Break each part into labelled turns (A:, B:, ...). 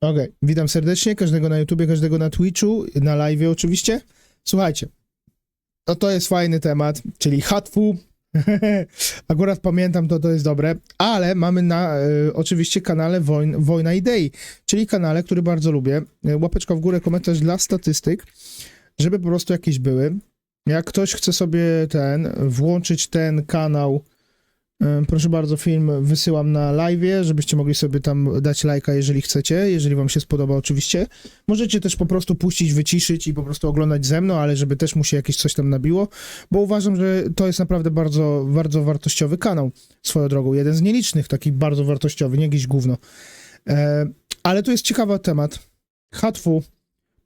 A: Okej, witam serdecznie, każdego na YouTubie, każdego na Twitchu, na live oczywiście. Słuchajcie, no to jest fajny temat, czyli hatfu. Akurat pamiętam to, to jest dobre, ale mamy na e, oczywiście kanale Wojn, Wojna Idei, czyli kanale, który bardzo lubię. E, Łapeczka w górę, komentarz dla statystyk, żeby po prostu jakieś były. Jak ktoś chce sobie ten, włączyć ten kanał, proszę bardzo, film wysyłam na live, żebyście mogli sobie tam dać lajka, jeżeli chcecie, jeżeli wam się spodoba oczywiście. Możecie też po prostu puścić, wyciszyć i po prostu oglądać ze mną, ale żeby też mu się jakieś coś tam nabiło, bo uważam, że to jest naprawdę bardzo, bardzo wartościowy kanał, swoją drogą. Jeden z nielicznych, taki bardzo wartościowy, nie jakieś gówno. E, ale tu jest ciekawy temat. Hatfu,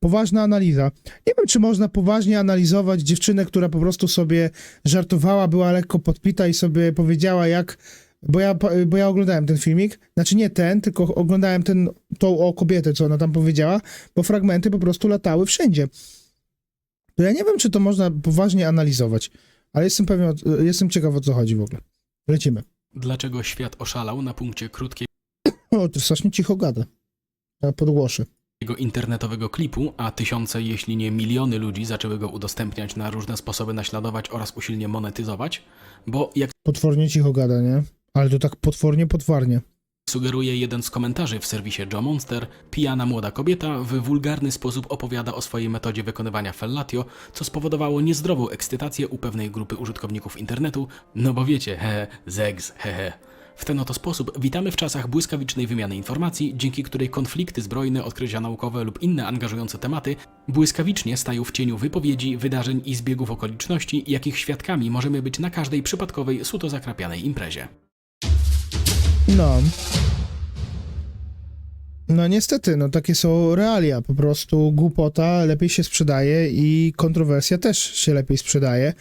A: poważna analiza. Nie wiem, czy można poważnie analizować dziewczynę, która po prostu sobie żartowała, była lekko podpita i sobie powiedziała, jak. Bo ja, bo ja oglądałem ten filmik, znaczy nie ten, tylko oglądałem ten, tą o kobietę, co ona tam powiedziała, bo fragmenty po prostu latały wszędzie. To ja nie wiem, czy to można poważnie analizować, ale jestem pewien, jestem ciekaw o co chodzi w ogóle. Lecimy.
B: Dlaczego świat oszalał na punkcie krótkiego
A: O, to strasznie cicho gada. Ja podgłoszę.
B: Internetowego klipu, a tysiące, jeśli nie miliony ludzi zaczęły go udostępniać na różne sposoby naśladować oraz usilnie monetyzować? Bo jak
A: Potwornie cicho gada, nie? Ale to tak potwornie, potwarnie.
B: sugeruje jeden z komentarzy w serwisie Joe Monster, pijana młoda kobieta w wulgarny sposób opowiada o swojej metodzie wykonywania fellatio, co spowodowało niezdrową ekscytację u pewnej grupy użytkowników internetu, no bo wiecie, he, zegs, hehe. W ten oto sposób witamy w czasach błyskawicznej wymiany informacji, dzięki której konflikty zbrojne, odkrycia naukowe lub inne angażujące tematy błyskawicznie stają w cieniu wypowiedzi, wydarzeń i zbiegów okoliczności, jakich świadkami możemy być na każdej przypadkowej, suto zakrapianej imprezie.
A: No. No niestety, no takie są realia. Po prostu głupota lepiej się sprzedaje i kontrowersja też się lepiej sprzedaje.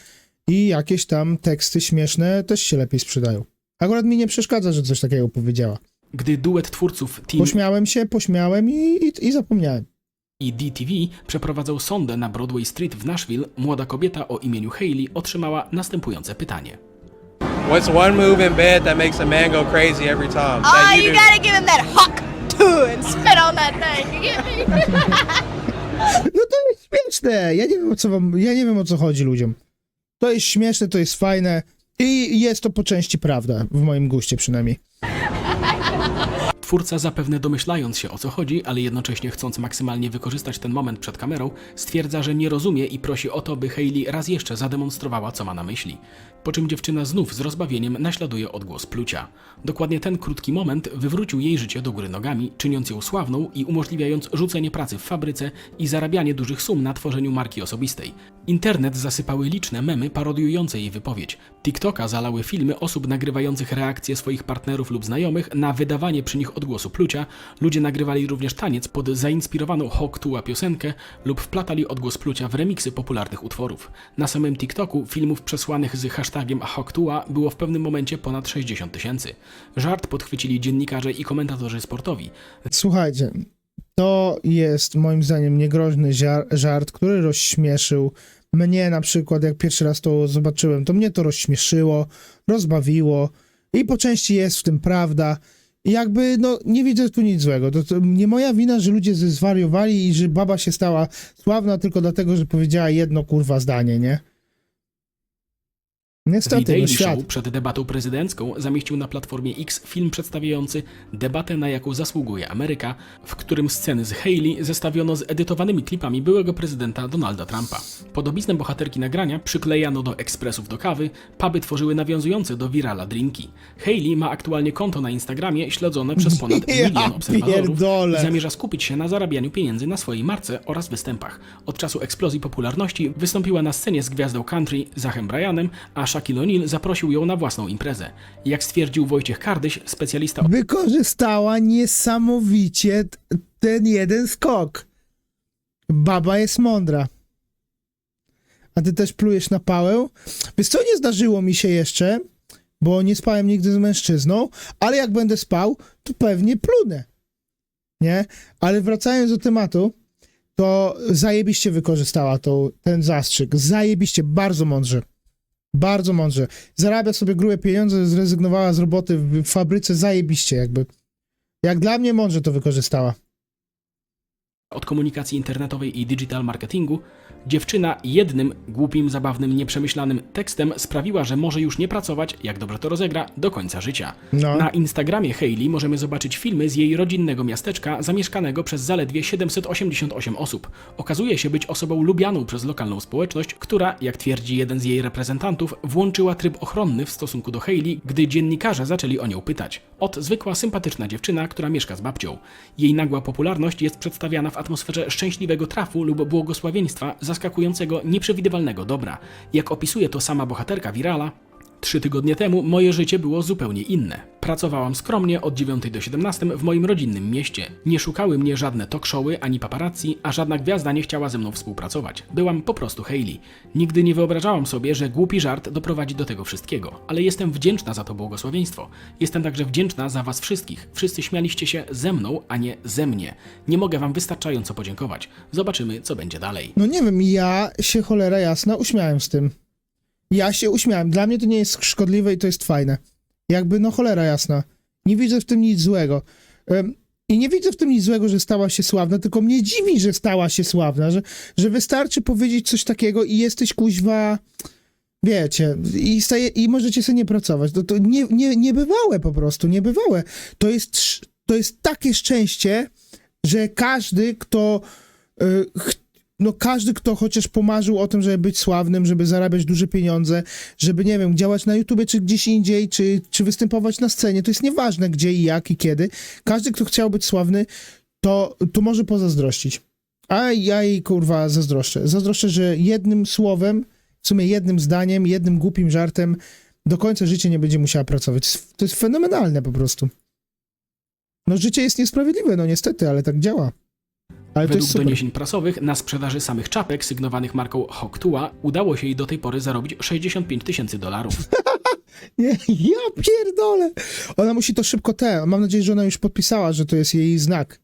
A: I jakieś tam teksty śmieszne też się lepiej sprzedają. Akurat mi nie przeszkadza, że coś takiego powiedziała.
B: Gdy duet twórców Team
A: Pośmiałem się, pośmiałem i, i, i zapomniałem.
B: i DTV przeprowadzał sondę na Broadway Street w Nashville, młoda kobieta o imieniu Hailey otrzymała następujące pytanie.
C: What's one move in bed that makes a man go crazy every time?
D: Oh,
C: That
D: you
C: do?
D: gotta give him that hawk too and spit on that thing. You get me?
A: No to jest śmieszne. Ja nie wiem o co wam, ja nie wiem o co chodzi ludziom. To jest śmieszne, to jest fajne i jest to po części prawda, w moim guście przynajmniej.
B: Twórca zapewne domyślając się o co chodzi, ale jednocześnie chcąc maksymalnie wykorzystać ten moment przed kamerą, stwierdza, że nie rozumie i prosi o to, by Hailey raz jeszcze zademonstrowała, co ma na myśli. Po czym dziewczyna znów z rozbawieniem naśladuje odgłos plucia. Dokładnie ten krótki moment wywrócił jej życie do góry nogami, czyniąc ją sławną i umożliwiając rzucenie pracy w fabryce i zarabianie dużych sum na tworzeniu marki osobistej. Internet zasypały liczne memy parodiujące jej wypowiedź. TikToka zalały filmy osób nagrywających reakcje swoich partnerów lub znajomych na wydawanie przy nich odgłosu plucia. Ludzie nagrywali również taniec pod zainspirowaną Hawk Tuah piosenkę lub wplatali odgłos plucia w remiksy popularnych utworów. Na samym TikToku filmów przesłanych z hashtagiem Hawk Tuah było w pewnym momencie ponad 60 tysięcy. Żart podchwycili dziennikarze i komentatorzy sportowi.
A: Słuchajcie, to jest moim zdaniem niegroźny żar- żart, który rozśmieszył mnie na przykład, jak pierwszy raz to zobaczyłem, to mnie to rozśmieszyło, rozbawiło i po części jest w tym prawda. Jakby, no, nie widzę tu nic złego. To, to nie moja wina, że ludzie zwariowali i że baba się stała sławna tylko dlatego, że powiedziała jedno kurwa zdanie, nie?
B: The
A: Niestety, no
B: Daily
A: świat.
B: Show przed debatą prezydencką zamieścił na platformie X film przedstawiający debatę, na jaką zasługuje Ameryka, w którym sceny z Haley zestawiono z edytowanymi klipami byłego prezydenta Donalda Trumpa. Podobiznę bohaterki nagrania przyklejano do ekspresów do kawy, puby tworzyły nawiązujące do wirala drinki. Haley ma aktualnie konto na Instagramie śledzone przez ponad
A: Ja
B: milion obserwatorów
A: pierdolę.
B: i zamierza skupić się na zarabianiu pieniędzy na swojej marce oraz występach. Od czasu eksplozji popularności wystąpiła na scenie z gwiazdą country Zachem Bryanem, a Shaquille zaprosił ją na własną imprezę. Jak stwierdził Wojciech Kardyś, specjalista
A: wykorzystała niesamowicie ten jeden skok. Baba jest mądra. A ty też plujesz na pałę? Wiesz co, nie zdarzyło mi się jeszcze, bo nie spałem nigdy z mężczyzną, ale jak będę spał, to pewnie plunę. Nie? Ale wracając do tematu, to zajebiście wykorzystała to, ten zastrzyk. Zajebiście, bardzo mądrze. Bardzo mądrze. Zarabia sobie grube pieniądze, zrezygnowała z roboty w fabryce, zajebiście jakby. Jak dla mnie mądrze to wykorzystała.
B: Od komunikacji internetowej i digital marketingu, dziewczyna jednym głupim, zabawnym, nieprzemyślanym tekstem sprawiła, że może już nie pracować, jak dobrze to rozegra, do końca życia.
A: No.
B: Na Instagramie Hailey możemy zobaczyć filmy z jej rodzinnego miasteczka, zamieszkanego przez zaledwie 788 osób. Okazuje się być osobą lubianą przez lokalną społeczność, która, jak twierdzi jeden z jej reprezentantów, włączyła tryb ochronny w stosunku do Hailey, gdy dziennikarze zaczęli o nią pytać. Ot zwykła, sympatyczna dziewczyna, która mieszka z babcią. Jej nagła popularność jest przedstawiana w atmosferze szczęśliwego trafu lub błogosławieństwa, zaskakującego, nieprzewidywalnego dobra. Jak opisuje to sama bohaterka Virala, Trzy tygodnie temu moje życie było zupełnie inne. Pracowałam skromnie od 9 do 17 w moim rodzinnym mieście. Nie szukały mnie żadne talk showy ani paparazzi, a żadna gwiazda nie chciała ze mną współpracować. Byłam po prostu Hailey. Nigdy nie wyobrażałam sobie, że głupi żart doprowadzi do tego wszystkiego, ale jestem wdzięczna za to błogosławieństwo. Jestem także wdzięczna za was wszystkich. Wszyscy śmialiście się ze mną, a nie ze mnie. Nie mogę wam wystarczająco podziękować. Zobaczymy, co będzie dalej.
A: No nie wiem, ja się cholera jasna uśmiałem z tym. Ja się uśmiałem. Dla mnie to nie jest szkodliwe i to jest fajne. Jakby, no cholera jasna. Nie widzę w tym nic złego. Em, I nie widzę w tym nic złego, że stała się sławna, tylko mnie dziwi, że stała się sławna, że, że wystarczy powiedzieć coś takiego i jesteś kuźwa, wiecie, i, staje, i możecie sobie nie pracować. To, to nie, nie, niebywałe po prostu, niebywałe. To jest, to jest takie szczęście, że każdy, kto y, no każdy, kto chociaż pomarzył o tym, żeby być sławnym, żeby zarabiać duże pieniądze, żeby, nie wiem, działać na YouTubie, czy gdzieś indziej, czy, czy występować na scenie, to jest nieważne gdzie i jak i kiedy. Każdy, kto chciał być sławny, to, to może pozazdrościć. A ja jej, kurwa, zazdroszczę. Zazdroszczę, że jednym słowem, w sumie jednym zdaniem, jednym głupim żartem do końca życia nie będzie musiała pracować. To jest- fenomenalne po prostu. No życie jest niesprawiedliwe, no niestety, ale tak działa. Ale
B: Według doniesień prasowych na sprzedaży samych czapek sygnowanych marką Hoktua udało się jej do tej pory zarobić 65 tysięcy dolarów.
A: Nie, ja pierdolę. Ona musi to szybko te. Mam nadzieję, że ona już podpisała, że to jest jej znak.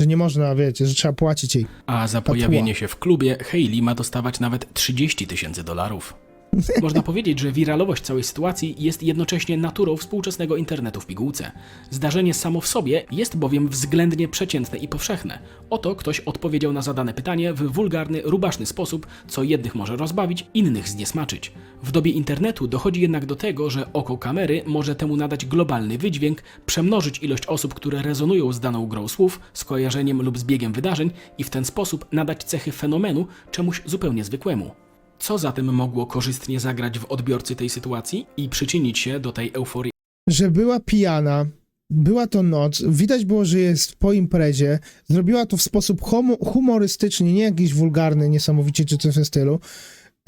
A: Że nie można, wiecie, że trzeba płacić jej.
B: A za pojawienie się w klubie Hailey ma dostawać nawet 30 tysięcy dolarów. Można powiedzieć, że wiralowość całej sytuacji jest jednocześnie naturą współczesnego internetu w pigułce. Zdarzenie samo w sobie jest bowiem względnie przeciętne i powszechne. Oto ktoś odpowiedział na zadane pytanie w wulgarny, rubaszny sposób, co jednych może rozbawić, innych zniesmaczyć. W dobie internetu dochodzi jednak do tego, że oko kamery może temu nadać globalny wydźwięk, przemnożyć ilość osób, które rezonują z daną grą słów, skojarzeniem lub zbiegiem wydarzeń i w ten sposób nadać cechy fenomenu czemuś zupełnie zwykłemu. Co zatem mogło korzystnie zagrać w odbiorcy tej sytuacji i przyczynić się do tej euforii
A: Że była pijana, była to noc, widać było, że jest po imprezie, zrobiła to w sposób humorystyczny, nie jakiś wulgarny, niesamowicie czy coś w tym stylu.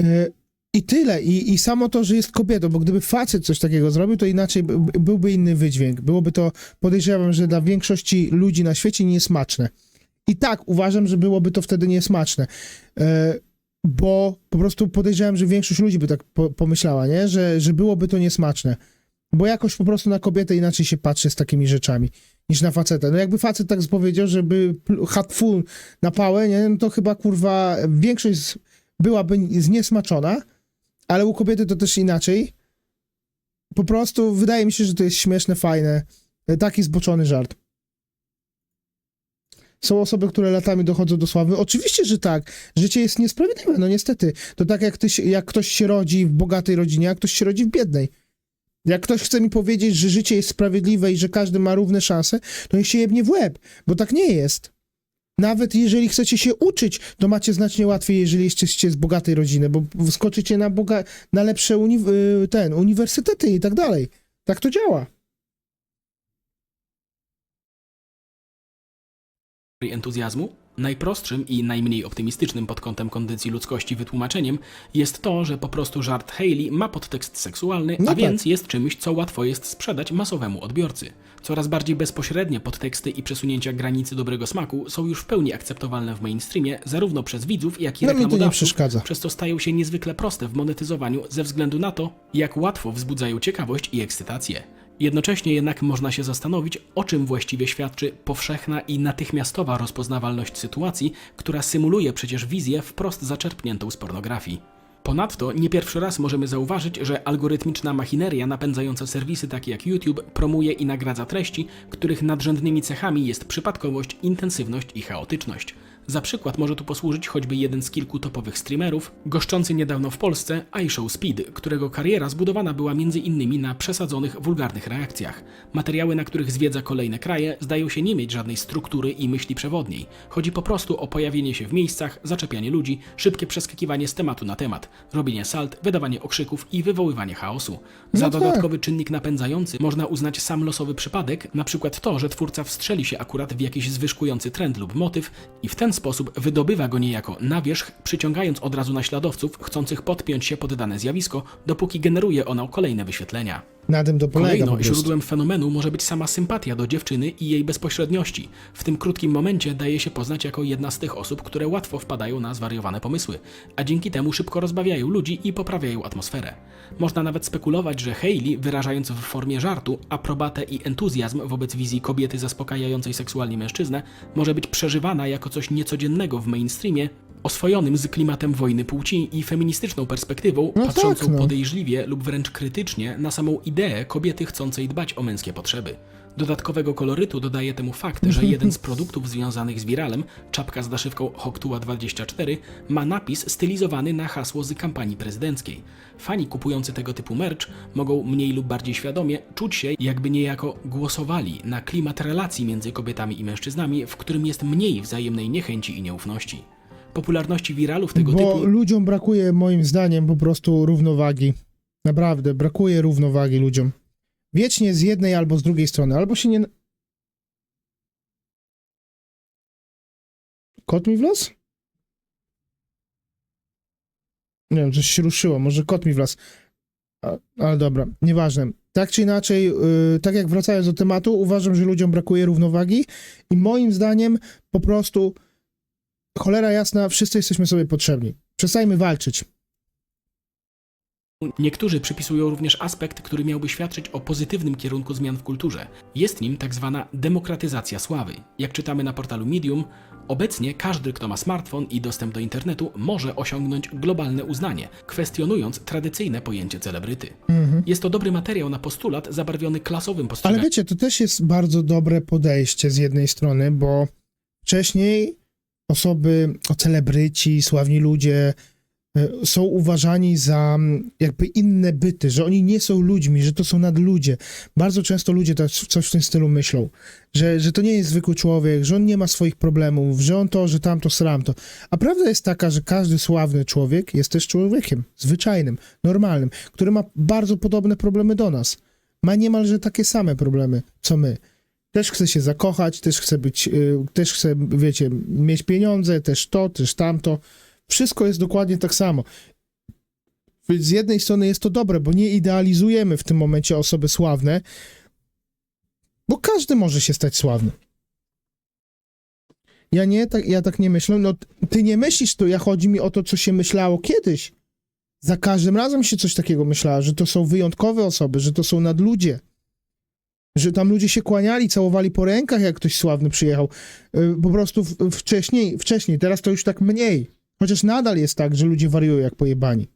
A: Yy, I tyle. I, I samo to, że jest kobietą, bo gdyby facet coś takiego zrobił, to inaczej by, by- byłby inny wydźwięk. Byłoby to, podejrzewam, że dla większości ludzi na świecie niesmaczne. I tak uważam, że byłoby to wtedy niesmaczne. Yy, bo po prostu podejrzewam, że większość ludzi by tak po, pomyślała, nie? Że, że byłoby to niesmaczne. Bo jakoś po prostu na kobietę inaczej się patrzy z takimi rzeczami niż na facetę. No jakby facet tak powiedział, żeby pl- hatful na pałę, nie? No to chyba kurwa większość z, byłaby zniesmaczona, ale u kobiety to też inaczej. Po prostu wydaje mi się, że to jest śmieszne, fajne. Taki zboczony żart. Są osoby, które latami dochodzą do sławy. Oczywiście, że tak. Życie jest niesprawiedliwe, no niestety. To tak jak, ty, jak ktoś się rodzi w bogatej rodzinie, a ktoś się rodzi w biednej. Jak ktoś chce mi powiedzieć, że życie jest sprawiedliwe i że każdy ma równe szanse, to niech się jebnie w łeb, bo tak nie jest. Nawet jeżeli chcecie się uczyć, to macie znacznie łatwiej, jeżeli jesteście z bogatej rodziny, bo wskoczycie na, boga- na lepsze uni- y, ten, uniwersytety i tak dalej. Tak to działa.
B: Entuzjazmu? Najprostszym i najmniej optymistycznym pod kątem kondycji ludzkości wytłumaczeniem jest to, że po prostu żart Hailey ma podtekst seksualny,
A: No
B: a
A: tak.
B: więc jest czymś, co łatwo jest sprzedać masowemu odbiorcy. Coraz bardziej bezpośrednie podteksty i przesunięcia granicy dobrego smaku są już w pełni akceptowalne w mainstreamie, zarówno przez widzów, jak i
A: No
B: reklamodawców,
A: przeszkadza.
B: przez to stają się niezwykle proste w monetyzowaniu ze względu na to, jak łatwo wzbudzają ciekawość i ekscytację. Jednocześnie jednak można się zastanowić, o czym właściwie świadczy powszechna i natychmiastowa rozpoznawalność sytuacji, która symuluje przecież wizję wprost zaczerpniętą z pornografii. Ponadto nie pierwszy raz możemy zauważyć, że algorytmiczna machineria napędzająca serwisy takie jak YouTube promuje i nagradza treści, których nadrzędnymi cechami jest przypadkowość, intensywność i chaotyczność. Za przykład może tu posłużyć choćby jeden z kilku topowych streamerów, goszczący niedawno w Polsce iShow Speed, którego kariera zbudowana była między innymi na przesadzonych, wulgarnych reakcjach. Materiały, na których zwiedza kolejne kraje, zdają się nie mieć żadnej struktury i myśli przewodniej. Chodzi po prostu o pojawienie się w miejscach, zaczepianie ludzi, szybkie przeskakiwanie z tematu na temat, robienie salt, wydawanie okrzyków i wywoływanie chaosu. Za
A: No tak.
B: dodatkowy czynnik napędzający można uznać sam losowy przypadek, na przykład to, że twórca wstrzeli się akurat w jakiś zwyżkujący trend lub motyw i w ten sposób wydobywa go niejako na wierzch, przyciągając od razu naśladowców chcących podpiąć się pod dane zjawisko, dopóki generuje ono kolejne wyświetlenia.
A: Na tym to polega po
B: Kolejno źródłem fenomenu może być sama sympatia do dziewczyny i jej bezpośredniości. W tym krótkim momencie daje się poznać jako jedna z tych osób, które łatwo wpadają na zwariowane pomysły, a dzięki temu szybko rozbawiają ludzi i poprawiają atmosferę. Można nawet spekulować, że Hailey, wyrażając w formie żartu aprobatę i entuzjazm wobec wizji kobiety zaspokajającej seksualnie mężczyznę, może być przeżywana jako coś niecodziennego w mainstreamie, oswojonym z klimatem wojny płci i feministyczną perspektywą,
A: No
B: patrzącą
A: tak, no.
B: podejrzliwie lub wręcz krytycznie na samą ideę kobiety chcącej dbać o męskie potrzeby. Dodatkowego kolorytu dodaje temu fakt, że jeden z produktów związanych z wiralem, czapka z naszywką Hoktua24, ma napis stylizowany na hasło z kampanii prezydenckiej. Fani kupujący tego typu merch mogą mniej lub bardziej świadomie czuć się, jakby niejako głosowali na klimat relacji między kobietami i mężczyznami, w którym jest mniej wzajemnej niechęci i nieufności. Popularności wiralów tego
A: Bo
B: typu
A: ludziom brakuje, moim zdaniem, po prostu równowagi. Naprawdę, brakuje równowagi ludziom. Wiecznie z jednej albo z drugiej strony. Albo się nie... Kot mi wlazł? Nie wiem, coś się ruszyło. Może kot mi wlazł. A, ale dobra, nieważne. Tak czy inaczej, yy, tak jak wracając do tematu, uważam, że ludziom brakuje równowagi i moim zdaniem po prostu cholera jasna, wszyscy jesteśmy sobie potrzebni. Przestańmy walczyć.
B: Niektórzy przypisują również aspekt, który miałby świadczyć o pozytywnym kierunku zmian w kulturze. Jest nim tak zwana demokratyzacja sławy. Jak czytamy na portalu Medium, obecnie każdy, kto ma smartfon i dostęp do internetu, może osiągnąć globalne uznanie, kwestionując tradycyjne pojęcie celebryty. Jest to dobry materiał na postulat zabarwiony klasowym
A: Ale
B: postrzeganiem.
A: wiecie, to też jest bardzo dobre podejście z jednej strony, bo wcześniej osoby, celebryci, sławni ludzie e, są uważani za mm, jakby inne byty, że oni nie są ludźmi, że to są nadludzie. Bardzo często ludzie też coś w tym stylu myślą, że, że to nie jest zwykły człowiek, że on nie ma swoich problemów, że on to, że tamto, sramto. A prawda jest taka, że każdy sławny człowiek jest też człowiekiem zwyczajnym, normalnym, który ma bardzo podobne problemy do nas. Ma niemalże takie same problemy, co my. Też chce się zakochać, też chce być, y, też chce, wiecie, mieć pieniądze, też to, też tamto. Wszystko jest dokładnie tak samo. Więc z jednej strony jest to dobre, bo nie idealizujemy w tym momencie osoby sławne, bo każdy może się stać sławny. Ja nie, tak, ja tak nie myślę. No, ty nie myślisz to, ja chodzi mi o to, co się myślało kiedyś. Za każdym razem się coś takiego myślało, że to są wyjątkowe osoby, że to są nadludzie. Że tam ludzie się kłaniali, całowali po rękach, jak ktoś sławny przyjechał. Y, Po prostu wcześniej, wcześniej, teraz to już tak mniej. Chociaż nadal jest tak, że ludzie wariują jak pojebani.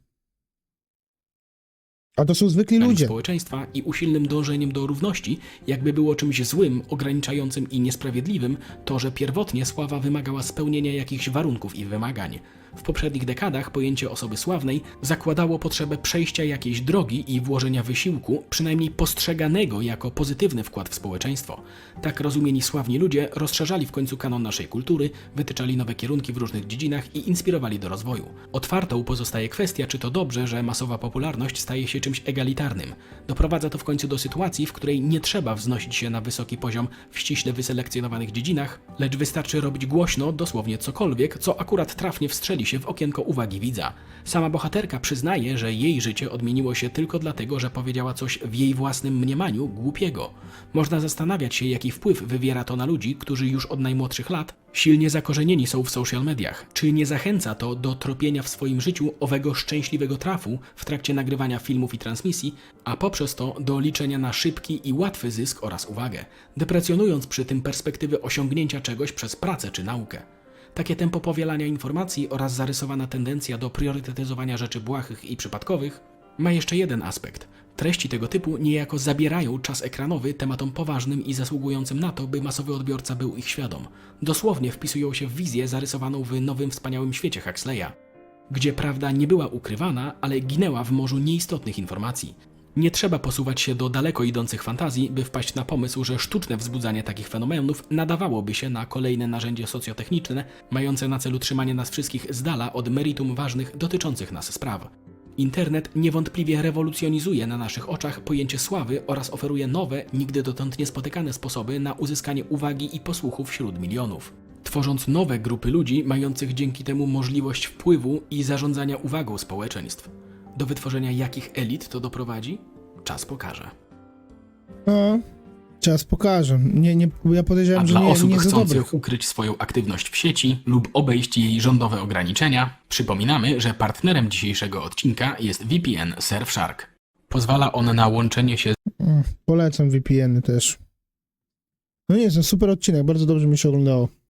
A: A to są zwykli ludzie.
B: społeczeństwa i usilnym dążeniem do równości, jakby było czymś złym, ograniczającym i niesprawiedliwym, to, że pierwotnie sława wymagała spełnienia jakichś warunków i wymagań. W poprzednich dekadach pojęcie osoby sławnej zakładało potrzebę przejścia jakiejś drogi i włożenia wysiłku, przynajmniej postrzeganego jako pozytywny wkład w społeczeństwo. Tak rozumieni sławni ludzie rozszerzali w końcu kanon naszej kultury, wytyczali nowe kierunki w różnych dziedzinach i inspirowali do rozwoju. Otwartą pozostaje kwestia, czy to dobrze, że masowa popularność staje się czymś egalitarnym. Doprowadza to w końcu do sytuacji, w której nie trzeba wznosić się na wysoki poziom w ściśle wyselekcjonowanych dziedzinach, lecz wystarczy robić głośno dosłownie cokolwiek, co akurat trafnie wstrzeli się w okienko uwagi widza. Sama bohaterka przyznaje, że jej życie odmieniło się tylko dlatego, że powiedziała coś w jej własnym mniemaniu głupiego. Można zastanawiać się, jaki wpływ wywiera to na ludzi, którzy już od najmłodszych lat silnie zakorzenieni są w social mediach. Czy nie zachęca to do tropienia w swoim życiu owego szczęśliwego trafu w trakcie nagrywania filmów i transmisji, a poprzez to do liczenia na szybki i łatwy zysk oraz uwagę, deprecjonując przy tym perspektywy osiągnięcia czegoś przez pracę czy naukę? Takie tempo powielania informacji oraz zarysowana tendencja do priorytetyzowania rzeczy błahych i przypadkowych Ma jeszcze jeden aspekt. Treści tego typu niejako zabierają czas ekranowy tematom poważnym i zasługującym na to, by masowy odbiorca był ich świadom. Dosłownie wpisują się w wizję zarysowaną w nowym wspaniałym świecie Huxleya, gdzie prawda nie była ukrywana, ale ginęła w morzu nieistotnych informacji. Nie trzeba posuwać się do daleko idących fantazji, by wpaść na pomysł, że sztuczne wzbudzanie takich fenomenów nadawałoby się na kolejne narzędzie socjotechniczne, mające na celu trzymanie nas wszystkich z dala od meritum ważnych dotyczących nas spraw. Internet niewątpliwie rewolucjonizuje na naszych oczach pojęcie sławy oraz oferuje nowe, nigdy dotąd niespotykane sposoby na uzyskanie uwagi i posłuchu wśród milionów. Tworząc nowe grupy ludzi mających dzięki temu możliwość wpływu i zarządzania uwagą społeczeństw. Do wytworzenia jakich elit to doprowadzi? Czas pokaże.
A: No, czas pokaże. Nie, nie, ja
B: A
A: podejrzewam, że
B: dla
A: nie,
B: osób
A: nie dobrych.
B: chcących ukryć swoją aktywność w sieci lub obejść jej rządowe ograniczenia, przypominamy, że partnerem dzisiejszego odcinka jest VPN Surfshark. Pozwala on na łączenie się
A: Mm, Polecam VPN-y też. No nie, jest super odcinek, bardzo dobrze mi się oglądało.